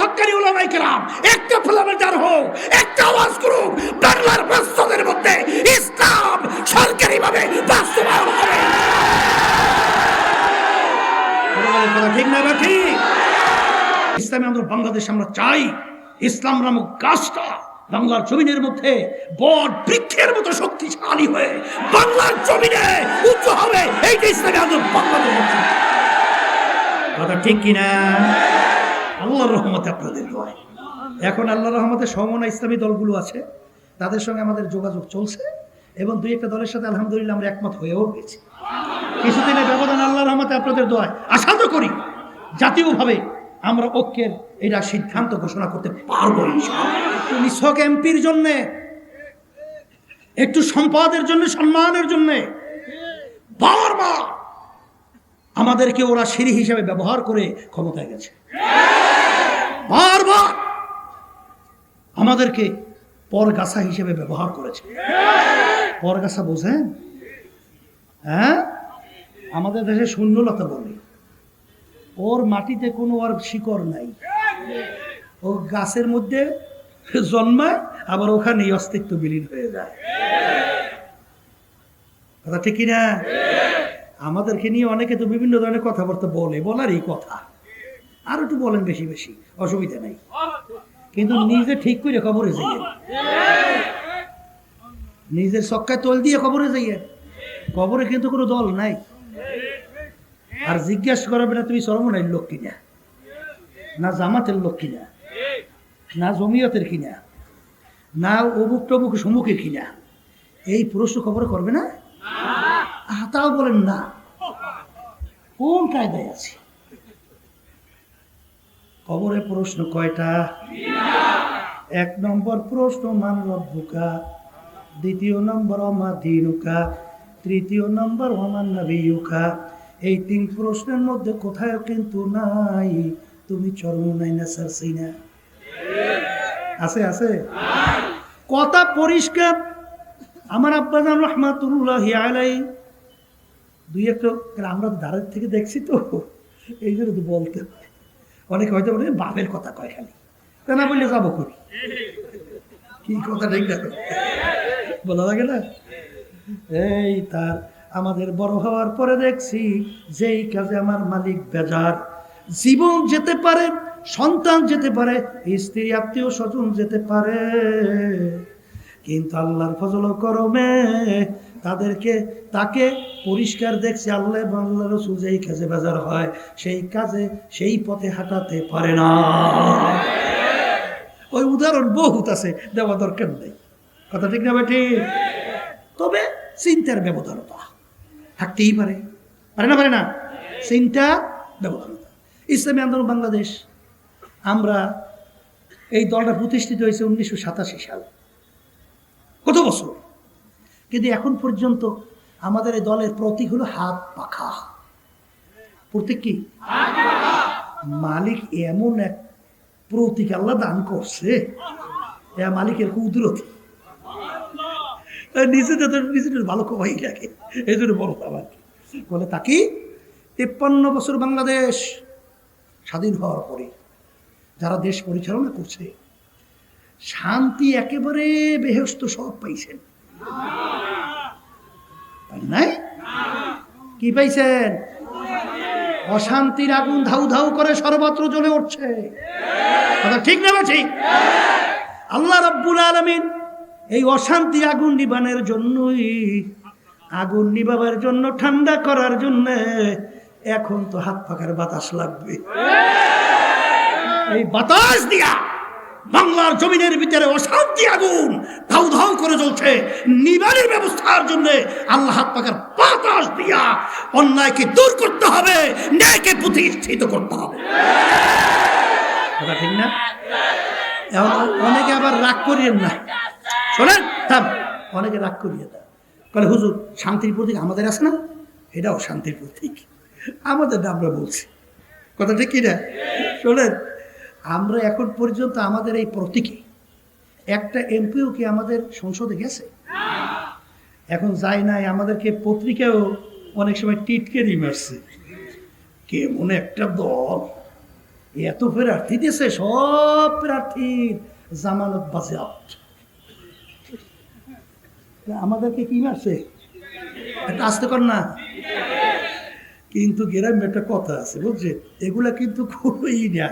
হকানি ওলামাই কেরাম, একটা ফিলামেন্টার হোক, একটা আওয়াজ করুক, বাংলার মধ্যে ইসলাম সরকারিভাবে বাস্তবায়ন ঠিক না ইসলামী আন্দোলন বাংলাদেশ, আমরা চাই ইসলাম নামক গাছটা বাংলার জমিনের মধ্যে বট বৃক্ষের মতো শক্তিশালী হয়ে বাংলার জমিনে উঁচু হবে। এইটা ইসলামী আন্দোলন বাংলাদেশ কথা ঠিক কিনা? আল্লাহর রহমতে আপনাদের দোয়ায়। এখন আল্লাহর রহমতে সমনা ইসলামী দলগুলো আছে, তাদের সঙ্গে আমাদের যোগাযোগ চলছে এবং দুই একটা দলের সাথে আলহামদুলিল্লাহ আমরা একমত হয়েও গেছি। কিছুদিনের ব্যবধান আল্লাহর রহমতে আপনাদের দোয়ায়। আশা তো করি জাতীয়ভাবে আমরা ঐক্যের এটা সিদ্ধান্ত ঘোষণা করতে পারব নিছক এমপির জন্যে, একটু সম্পদের জন্য, সম্মানের জন্যে, বারবার আমাদেরকে ওরা সিঁড়ি হিসেবে ব্যবহার করে ক্ষমতায় গেছে। বারবার আমাদেরকে পরগাছা হিসেবে ব্যবহার করেছে। পরগাছা বোঝেন? হ্যাঁ? আমাদের দেশে শূন্যলতা বলে। ওর মাটিতে কোনো আর শিকড় নাই। ও গাছের মধ্যে জন্মায়, আবার ওখানেই অস্তিত্ব বিলীন হয়ে যায়। কথা ঠিক কিনা? আমাদেরকে নিয়ে অনেকে তো বিভিন্ন ধরনের কথাবার্তা বলে, বলারই কথা। আর একটু বলেন বেশি বেশি। অসুবিধা নাই। কিন্তু নিজে ঠিক করে খবরে যাইয়ে নিজের সক্কায় তোল দিয়ে খবরে যাইয়ে কবরে কিন্তু কোনো দল নাই। আর জিজ্ঞাসা করবে না তুমি সরমনাইর লোক কিনা? না জামাতের লোক কিনা? না জমিয়তের কিনা? না অমুক টবুক সমুখের কিনা? এই প্রশ্ন খবর করবে না? তাও বলেন না। কোন কায়দায় আছে? খবরে প্রশ্ন কয়টা? এক নম্বর প্রশ্ন মান রব্বুকা দ্বিতীয় নম্বর অমা দিনুকা তৃতীয় নম্বর অমান নবিয়ুকা। এই তিন প্রশ্নের মধ্যে কোথায় কিন্তু নাই, তুমি চরম নাই না সারসি না। আছে আছে? কথা পরিষ্কার। আমার আব্বা আব্বাজান রহমাতুল্লাহ আলাই দুই একটা আমরা ধারের থেকে দেখছি তো, এই জন্য তো বলতে অনেকে হয়তো বলে বাপের কথা কয় খালি। তা না বললে যাব করি কি কথা ঠিক না বলা লাগে না? এই তার, আমাদের বড় হওয়ার পরে দেখছি, যেই কাজে আমার মালিক বেজার। জীবন যেতে পারে, সন্তান যেতে পারে, স্ত্রী, আত্মীয়, স্বজন যেতে পারে। কিন্তু আল্লাহর ফজল করমে তাদেরকে, তাকে পরিষ্কার দেখছে, আল্লাহ এবং আল্লাহ রসুল যেই কাজে বেজার হয়, সেই কাজে, সেই পথে হাঁটাতে পারে না। ওই উদাহরণ বহুত আছে, দেওয়া দরকার নেই। কথা ঠিক না বেটি তবে চিন্তার ব্যবধানতা থাকতেই পারে। পারে না পারে না? চিন্তা ব্যবধানতা। ইসলামী আন্দোলন বাংলাদেশ, আমরা এই দলটা প্রতিষ্ঠিত হয়েছে উনিশশো সাতাশি সাল। কত বছর? কিন্তু এখন পর্যন্ত আমাদের এই দলের প্রতীক হলো হাত পাখা। প্রতীক কি? মালিক এমন এক প্রতীক আল্লাহ দান করছে এ মালিকের কুদরতি। নিজেদের নিজেদের ভালো কমাই রাখে এই জন্য বলতাম আর বলে তাকে তেপ্পান্ন বছর বাংলাদেশ স্বাধীন হওয়ার পরে যারা দেশ পরিচালনা করছে, শান্তি একেবারে বেহস্ত সব পাইছেন। পাই নাই? কি পাইছেন? অশান্তির আগুন ধাউ ধাউ করে সর্বত্র জ্বলে উঠছে। ঠিক না ঠিক? আল্লাহ রাব্বুল আলমিন এই অশান্তি আগুন নিবানের জন্যই, আগুন নিবাবার জন্য ঠান্ডা করার জন্য এখন তো হাত পাকার বাতাস লাগবে। এই বাতাস দিয়া বাংলার জমিনের ভিতরে অশান্তি আগুন ধাউ ধাউ করে জ্বলছে। নিবারের ব্যবস্থার জন্য আল্লাহ পাকার বাতাস দিয়া অন্যায়কে দূর করতে হবে, ন্যায়কে প্রতিষ্ঠিত করতে হবে। কথা ঠিক না? অনেকে আবার রাগ করিয়েন না। শোনেন, থাম। অনেকে রাগ করিয়ে দেয় বলে, হুজুর, শান্তির প্রতীক আমাদের আছে না? এটাও শান্তির প্রতীক। আমাদের আমরা বলছি। কথা ঠিক কিনা শোনেন আমরা এখন পর্যন্ত আমাদের এই প্রতীকে একটা এমপিও কি আমাদের সংসদে গেছে? এখন যায় নাই, আমাদেরকে পত্রিকাও অনেক সময় টিটকেরি মারছে। কেমন একটা দল এত প্রার্থী দিয়েছে, সব প্রার্থীর জামানত বাজে তা আমাদেরকে কি মারছে? একটা আসতে কর না। কিন্তু গ্রামে একটা কথা আছে বুঝছে এগুলা কিন্তু খুবই না।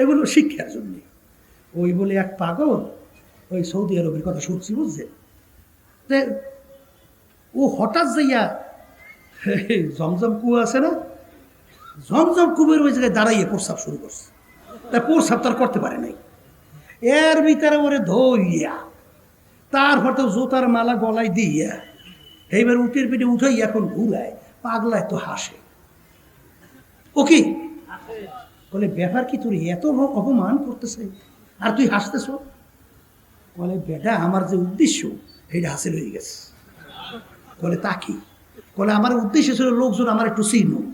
এগুলো শিক্ষার জন্য। ওই বলে এক পাগল ওই সৌদি আরবের কথা শুনছি বুঝছে ও হঠাৎ যাইয়া জমজম কুয়া আছে না? জমজম কুবের ওই জায়গায় দাঁড়াইয়ে প্রস্রাব শুরু করছে। তা প্রস্রাব তার করতে পারে নাই। এর ভিতরে ওরে ধইয়া তারপর তো জোতার মালা গলায় দিয়া, এইবার উটের পিঠে উঠাই এখন ঘুরায়, পাগলায় তো হাসে। ও কি? বলে, ব্যাপার কি, তোর এত অপ- অপমান করতেছে? আর তুই হাসতেছ? বলে, বেটা, আমার যে উদ্দেশ্য এটা হাসিল হয়ে গেছে। বলে, তা কি? বলে, আমার উদ্দেশ্য ছিল লোকজন আমার একটু চিহ্ন।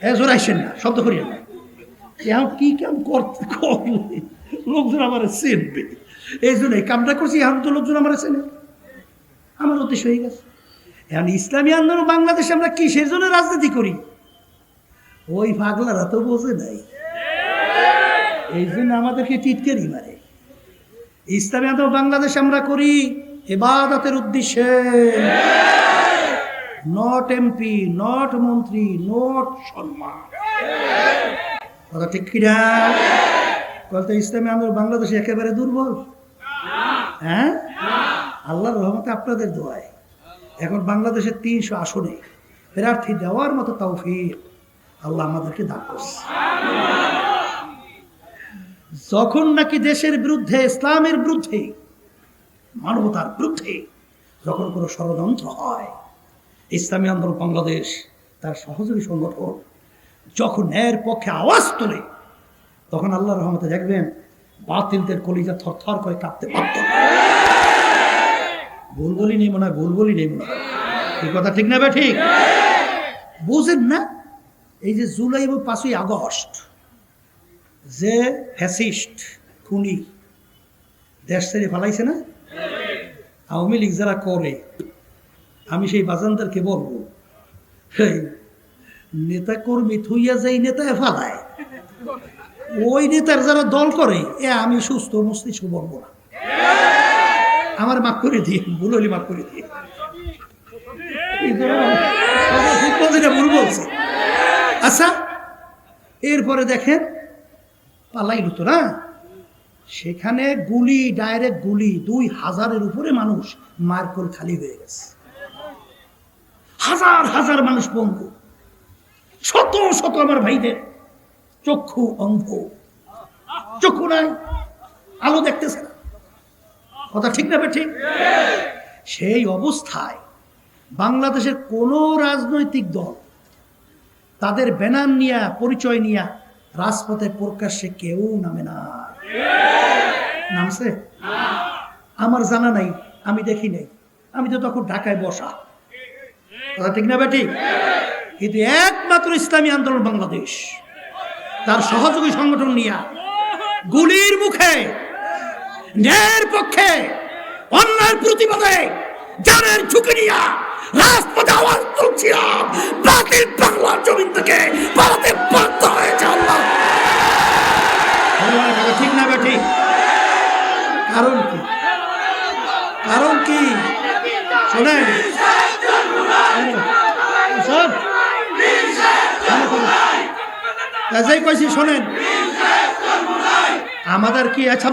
হ্যাঁ জোরাইছেন না, শব্দ করি না। এখন কি কাম করতে করলে লোকজন আমার চিনবে? এই জন্য এই কামটা করছি, এখন তো লোকজন আমার চেনে। আমার উদ্দেশ্য হয়ে গেছে। এখন ইসলামী আন্দোলন বাংলাদেশে আমরা কিসের জন্য রাজনীতি করি? ওই পাগলারা তো বোঝে নাই। এই জন্য আমাদেরকে টিটকারি মারে। ইসলামী আন্দোলন বাংলাদেশ আমরা করি এবাদতের উদ্দেশ্যে। নট এমপি নট মন্ত্রী নট সম্মান কথা ঠিক কিনা? বলতে ইসলামী আন্দোলন বাংলাদেশে একেবারে দুর্বল। হ্যাঁ? আল্লাহর রহমতে আপনাদের দোয়ায়। এখন বাংলাদেশের তিনশো আসনে প্রার্থী দেওয়ার মতো তৌফিক আল্লাহ আমাদেরকে দান করছে যখন নাকি দেশের বিরুদ্ধে, ইসলামের বিরুদ্ধে, মানবতার বিরুদ্ধে যখন কোনো ষড়যন্ত্র হয়, ইসলামী আন্দোলন বাংলাদেশ তার সহযোগী সংগঠন যখন ন্যায়ের পক্ষে আওয়াজ তোলে, তখন আল্লাহ রহমতে দেখবেন বাতিলদের কলিজা থর থর করে কাঁপতে বাধ্য ভুল বলি নেই মনে হয় বলি নেই মনে হয়। এই কথা ঠিক না ঠিক? বুঝেন না? এই যে জুলাই এবং পাঁচই আগস্ট যে ফ্যাসিস্ট খুনি দেশ ছেড়ে ফালাইছে না? আওয়ামী লীগ যারা করে, আমি সেই বাজানদারকে বলব নেতা কর্মী থুইয়া যাই নেতায় ফালায়, ওই নেতার যারা দল করে, এ আমি সুস্থ মস্তিষ্ক বলব না। আমার মাফ করে দিয়ে, ভুল হলে মাফ করে দিয়ে। ভুল বলছে। আচ্ছা এরপরে দেখেন পালাইল তো না? সেখানে গুলি ডাইরেক্ট গুলি, দুই হাজারের উপরে মানুষ মারকল খালি হয়ে গেছে। হাজার হাজার মানুষ পঙ্গু শত শত আমার ভাইদের চক্ষু অন্ধ। চক্ষু নাই, আলো দেখতেছে না। কথা ঠিক না ঠিক সেই অবস্থায় বাংলাদেশের কোনো রাজনৈতিক দল তাদের ব্যানার নিয়া, পরিচয় নিয়া রাজপথে প্রকাশ্যে কেউ নামে না। নামছে? আমার জানা নাই, আমি দেখি নাই। আমি তো তখন ঢাকায় বসা। কথা ঠিক না বেটি কিন্তু একমাত্র ইসলামী আন্দোলন বাংলাদেশ, তার সহযোগী সংগঠন নিয়া গুলির মুখে ন্যায়ের পক্ষে, অন্যায়ের প্রতিবাদে জানের ঝুঁকি নিয়া রাজপথে আওয়াজ তুলছিলাম। বাতিল বাংলার জমিন থেকে পালাতে বাধ্য হয়েছে আল্লাহ। ঠিক না বেঠিক কারণ কি? কারণ কি? শোনেন। শোনেন। আমাদের কি আছে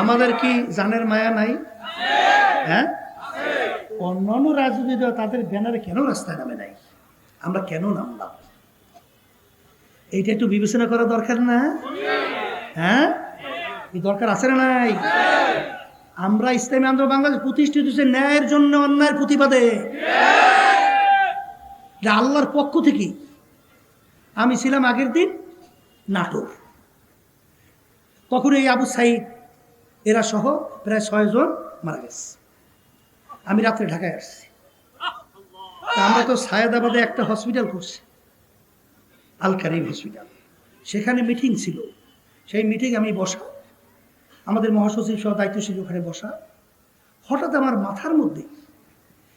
আমাদের কি জানের মায়া নাই? হ্যাঁ? অন্যান্য রাজনীতি দল তাদের ব্যানারে কেন রাস্তায় নামে নাই? আমরা কেন নামলাম? এইটা একটু বিবেচনা করা দরকার না? হ্যাঁ? এই দরকার আছে না নাই? আমরা ইসলামী আন্দোলন বাংলাদেশ প্রতিষ্ঠিত হচ্ছে ন্যায়ের জন্য, অন্যায়ের প্রতিবাদে। আল্লাহর পক্ষ থেকে। আমি ছিলাম আগের দিন নাটোর। তখন এই আবু সাইদ এরা সহ প্রায় ছয়জন মারা গেছে। আমি রাত্রে ঢাকায় আসছি। আমরা তো সায়দাবাদে একটা হসপিটাল করছি, আল কারিম হসপিটাল সেখানে মিটিং ছিল। সেই মিটিং আমি বসা। আমাদের মহাসচিব সহ দায়িত্বশীল ওখানে বসা। হঠাৎ আমার মাথার মধ্যে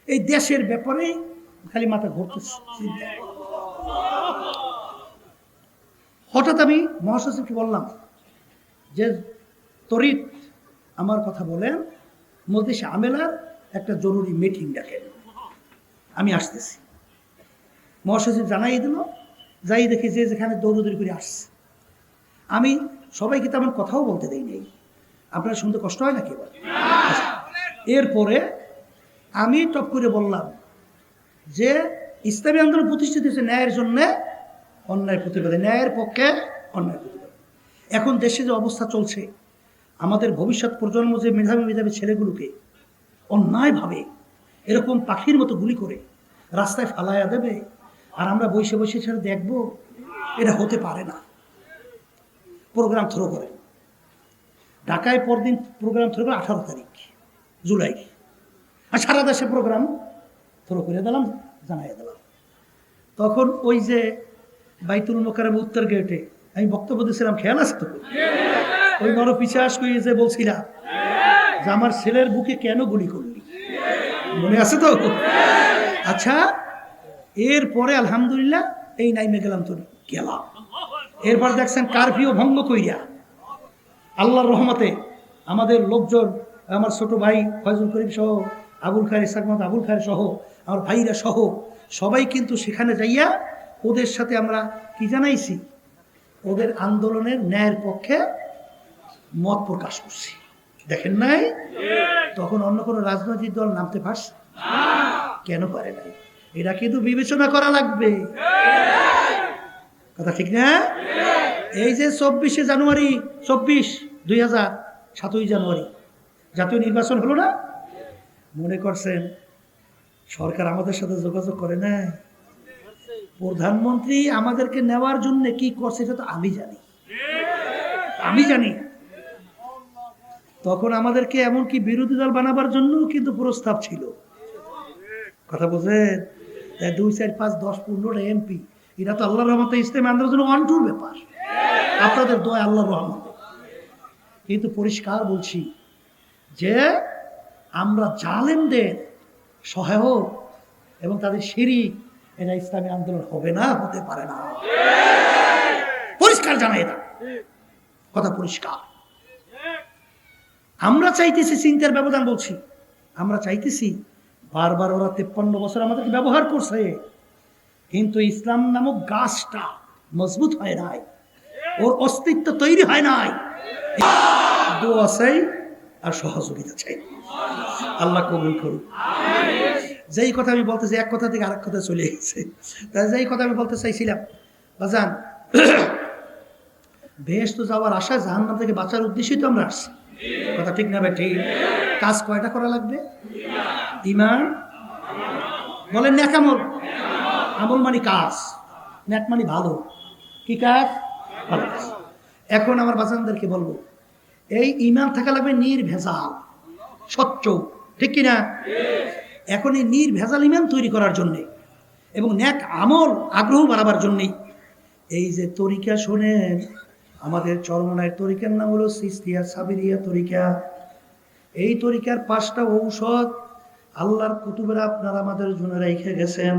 এই দেশের ব্যাপারে খালি মাথা ঘুরতেছে। হঠাৎ আমি মহাসচিবকে বললাম যে, তরিত আমার কথা বলেন মজলিস আমেলার একটা জরুরি মিটিং ডাকেন আমি আসতেছি। মহাসচিব জানাই দিল যাই দেখি যে যেখানে দৌড়দৌড়ি করে আসছে। আমি সবাইকে তেমন কথাও বলতে দেই নেই। আপনার শুনতে কষ্ট হয় নাকি এবার? এরপরে আমি টপ করে বললাম যে ইসলামী আন্দোলন প্রতিষ্ঠিত হয়েছে ন্যায়ের জন্যে অন্যায় প্রতিবাদে। ন্যায়ের পক্ষে অন্যায় প্রতিবাদ। এখন দেশে যে অবস্থা চলছে আমাদের ভবিষ্যৎ প্রজন্ম যে মেধাবী মেধাবী ছেলেগুলোকে অন্যায়ভাবে এরকম পাখির মতো গুলি করে রাস্তায় ফালাইয়া দেবে, আর আমরা বসে বসে ছেড়ে দেখব, এটা হতে পারে না। প্রোগ্রাম থ্রো করে। ঢাকায় পরদিন প্রোগ্রাম থ্রো করে আঠারো তারিখ, জুলাই। আর সারা দেশে প্রোগ্রাম থ্রো করে দিলাম জানাই দিলাম। তখন ওই যে বাইতুল মোকারম উত্তর গেটে আমি বক্তব্য দিয়েছিলাম, খেয়াল আছে তো ওই বড় পিছাস করে যে বলছিলাম যে আমার ছেলের বুকে কেন গুলি করলি? মনে আছে তো? আচ্ছা এরপরে আলহামদুলিল্লাহ এই নাইমে গেলাম তো গেলাম এরপর দেখছেন কারফিউ ভঙ্গ কইরা আল্লাহর রহমতে আমাদের লোকজন, আমার ছোট ভাই ফয়জুল করিম সহ, আবুল খায়ের ইসাক মোহাম্মদ আবুল খায়ের সহ, আমার ভাইরা সহ, সবাই কিন্তু সেখানে যাইয়া ওদের সাথে আমরা কি জানাইছি? ওদের আন্দোলনের ন্যায়ের পক্ষে মত প্রকাশ করছি। দেখেন নাই? তখন অন্য কোনো রাজনৈতিক দল নামতে পারছে কেন পারে নাই? এটা কিন্তু বিবেচনা করা লাগবে। কথা ঠিক না? এই যে চব্বিশে জানুয়ারি, চব্বিশ, দুই হাজার সাতই জানুয়ারি, জাতীয় নির্বাচন হলো না? মনে করছেন, সরকার আমাদের সাথে যোগাযোগ করে না? প্রধানমন্ত্রী আমাদেরকে নেওয়ার জন্য কি করছে, সেটা তো আমি জানি। আমি জানি। তখন আমাদেরকে এমনকি বিরোধী দল বানাবার জন্য কিন্তু প্রস্তাব ছিল। কথা বলছেন দুই, চার, পাঁচ, দশ, পনেরোটা এমপি এটা তো আল্লাহ রহমতে ইসলাম আন্দোলনের জন্য ওয়ান টুর ব্যাপার। আপনাদের দয় আল্লাহর রহমতে। কিন্তু পরিষ্কার বলছি যে, আমরা জালেমদের সহায়ক এবং তাদের সিঁড়ি এটা ইসলামী আন্দোলন হবে না, হতে পারে না। পরিষ্কার জানাই না কথা পরিষ্কার। আমরা চাইতেছি চিন্তার ব্যবধান বলছি। আমরা চাইতেছি বারবার ওরা তেপ্পান্ন বছর আমাদেরকে ব্যবহার করছে। কিন্তু ইসলাম নামক গাছটা মজবুত হয় নাই। ওর অস্তিত্ব তৈরি হয় নাই। আর সহযোগিতা চাই। আল্লাহ কবুল করুন যেই কথা আমি বলতেছি এক কথা থেকে আরেক কথা চলে গেছে যেই কথা আমি বলতে চাইছিলাম, বাজান, বেশ তো যাওয়ার আশায় জাহান্নাম থেকে বাঁচার উদ্দেশ্যেই তো আমরা আসছি। কথা ঠিক না ঠিক কাজ কয়টা করা লাগবে? ইমান? বলেন ন্যাকামল আমল। আমল মানে কাজ ন্যাক মানে ভালো। কি কাজ? ভালো কাজ। এখন আমার বাচ্চাদেরকে বলব, এই ইমান থাকা লাগবে নির্ভেজাল, স্বচ্ছ, ঠিক কিনা? এখন এই নির্ভেজাল ইমান তৈরি করার জন্যে এবং ন্যাক আমল, আগ্রহ বাড়াবার জন্যেই এই যে তরিকা শোনেন আমাদের চরমনায় তরিকার নাম হলো সিস্তিয়া সাবিরিয়া তরিকা। এই তরিকার পাঁচটা ঔষধ আল্লাহর কুতুবেরা আপনারা আমাদের জন্য রেখে গেছেন।